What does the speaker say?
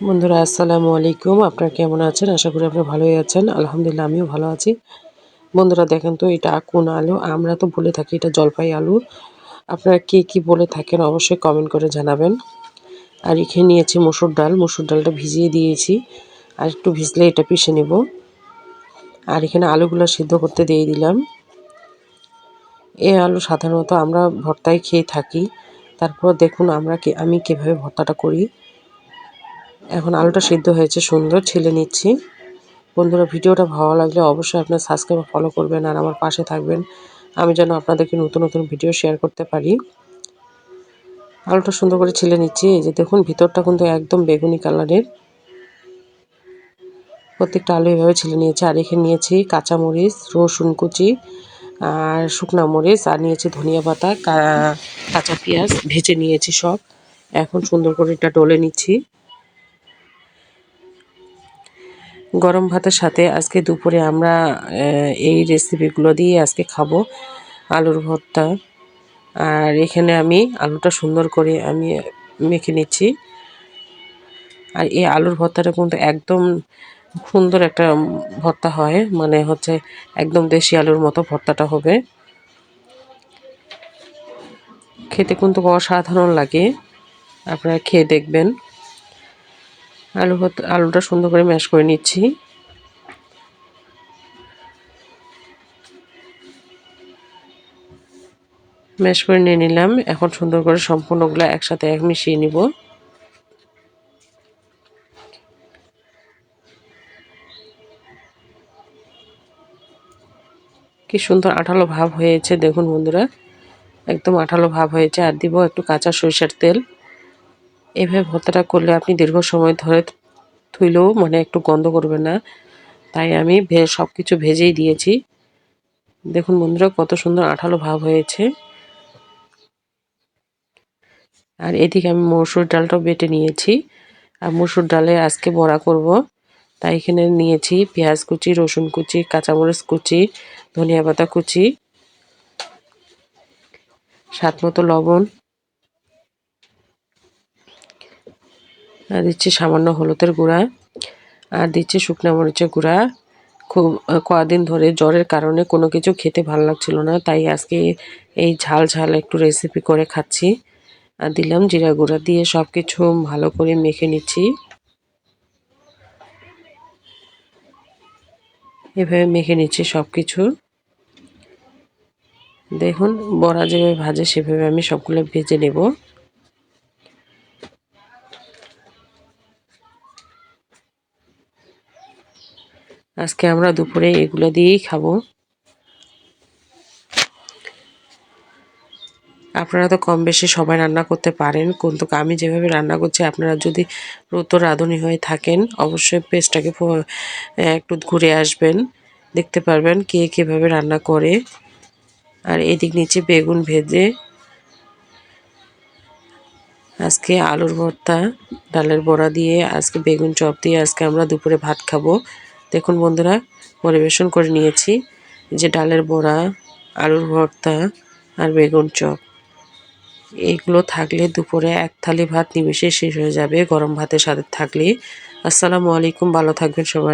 বন্ধুরা, আসসালামু আলাইকুম। আপনারা কেমন আছেন? আশা করি আপনারা ভালোই আছেন। আলহামদুলিল্লাহ, আমিও ভালো আছি। বন্ধুরা, দেখেন তো, এটা কোন আলু? আমরা তো বলে থাকি এটা জলপাই আলু। আপনারা কে কি বলে থাকেন অবশ্যই কমেন্ট করে জানাবেন। আর এখানে নিয়েছি মসুর ডাল। মসুর ডালটা ভিজিয়ে দিয়েছি। আর একটু ভিজলে এটা পিষে নেব। আর এখানে আলুগুলো সিদ্ধ করতে দিয়ে দিলাম। এই আলু সাধারণত আমরা ভর্তায় খেয়ে থাকি। তারপর দেখুন আমরা আমি কীভাবে ভর্তাটা করি। এখন আলুটা সিদ্ধ হয়েছে, সুন্দর ছেলে নিচ্ছি। বন্ধুরা, ভিডিওটা ভালো লাগলে অবশ্যই আপনার সাবস্ক্রাইব ফলো করবেন আর আমার পাশে থাকবেন। আমি যেন আপনাদেরকে নতুন নতুন ভিডিও শেয়ার করতে পারি। আলুটা সুন্দর করে ছেলে নিচ্ছি। এই যে দেখুন, ভিতরটা কিন্তু একদম বেগুনি কালারের প্রত্যেকটা আলু এভাবে ছেলে নিয়েছি। আর এখানে নিয়েছি কাঁচামরিচ, রসুন কুচি আর শুকনা মরিচ আর নিয়েছি ধনিয়া পাতা কাঁচা পেঁয়াজ, ভেজে নিয়েছি সব। এখন সুন্দর করে এটা ডলে নিচ্ছি। গরম ভাতের সাথে আজকে দুপুরে আমরা এই রেসিপিগুলো দিয়ে আজকে খাব আলুর ভর্তা। আর এখানে আমি আলুটা সুন্দর করে আমি মেখে নিচ্ছি। আর এই আলুর ভর্তাটা কিন্তু একদম সুন্দর একটা ভর্তা হয় মানে হচ্ছে একদম দেশি আলুর মতো ভর্তাটা হবে। খেতে কিন্তু অসাধারণ লাগে, আপনারা খেয়ে দেখবেন। আলু আলুটা সুন্দর করে ম্যাশ করে নিচ্ছি। ম্যাশ করে নিয়ে নিলাম। এখন সুন্দর করে সম্পূর্ণগুলো একসাথে এক মিশিয়ে নিব। কি সুন্দর আঠালো ভাব হয়েছে, দেখুন বন্ধুরা। একদম আঠালো ভাব হয়েছে। আর দিব একটু কাঁচা সরিষার তেল। এভাবে ভর্তাটা করলে আপনি দীর্ঘ সময় ধরে থুইলেও মানে একটু গন্ধ করবে না। তাই আমি সব কিছু ভেজেই দিয়েছি। দেখুন বন্ধুরা, কত সুন্দর আঠালো ভাব হয়েছে। আর এদিকে আমি মসুর ডালটাও বেটে নিয়েছি। আর মসুর ডালে আজকে বড়া করব। তাই এখানে নিয়েছি পেঁয়াজ কুচি, রসুন কুচি, কাঁচামরিচ কুচি, ধনিয়া পাতা কুচি, স্বাদ মতো লবণ। আর দিচ্ছি সামান্য হলুদের গুঁড়া। আর দিচ্ছি শুকনো মরিচের গুঁড়া। খুব কদিন ধরে জ্বরের কারণে কোনো কিছু খেতে ভালো লাগছিল না, তাই আজকে এই ঝাল ঝাল একটু রেসিপি করে খাচ্ছি। আর দিলাম জিরা গুঁড়া দিয়ে সব কিছু ভালো করে মেখে নিচ্ছি। এভাবে মেখে নিচ্ছি সব কিছু দেখুন, বড়া যেভাবে ভাজে সেভাবে আমি সবগুলো ভেজে নেব। আজকে আমরা দুপুরে এগুলো দিয়েই খাব। আপনারা তো কম বেশি সবাই রান্না করতে পারেন, কিন্তু আমি যেভাবে রান্না করছি, আপনারা যদি রত রাঁধুনি হয়ে থাকেন, অবশ্যই পেস্টটাকে একটু ঘুরে আসবেন, দেখতে পারবেন কে কীভাবে রান্না করে। আর এদিক নিচে বেগুন ভেজে আজকে আলুর ভর্তা, ডালের বড়া দিয়ে আজকে বেগুন চপ দিয়ে আজকে আমরা দুপুরে ভাত খাব। দেখুন বন্ধুরা, পরিবেশন করে নিয়েছি যে ডালের বড়া, আলুর ভর্তা আর বেগুন চপ। এইগুলো থাকলে দুপুরে এক থালি ভাত নিমেষে শেষ হয়ে যাবে, গরম ভাতের সাথে থাকলে। আসসালামু আলাইকুম, ভালো থাকবেন সবাই।